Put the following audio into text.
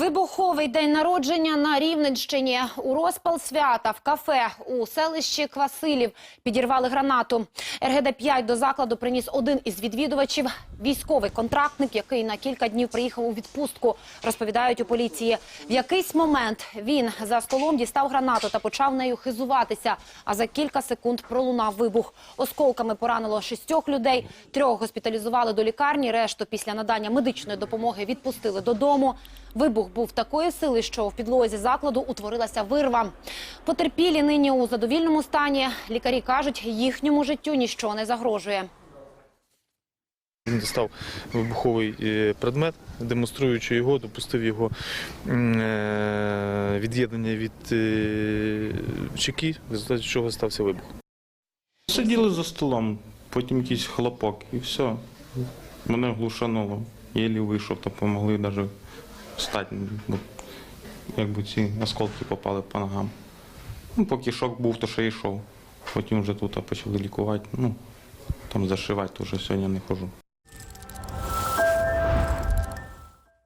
Вибуховий день народження на Рівненщині. У розпал свята в кафе у селищі Квасилів підірвали гранату. РГД-5 до закладу приніс один із відвідувачів. Військовий контрактник, який на кілька днів приїхав у відпустку, розповідають у поліції. В якийсь момент він за столом дістав гранату та почав нею хизуватися. А за кілька секунд пролунав вибух. Осколками поранило шістьох людей. Трьох госпіталізували до лікарні. Решту після надання медичної допомоги відпустили додому. Вибух був такої сили, що в підлозі закладу утворилася вирва. Потерпілі нині у задовільному стані. Лікарі кажуть, їхньому життю ніщо не загрожує. Він дістав вибуховий е, предмет, демонструючи його, допустив його е, від'єднання від е, чеки, в результаті чого стався вибух. Сиділи за столом, потім якийсь хлопок і все. Мене глушануло. Єлі вийшов, та допомогли навіть встати, бо якби ці осколки попали по ногам. Ну, поки шок був, то ще йшов. Потім вже тут почали лікувати. Ну, там зашивати, то вже сьогодні не хожу.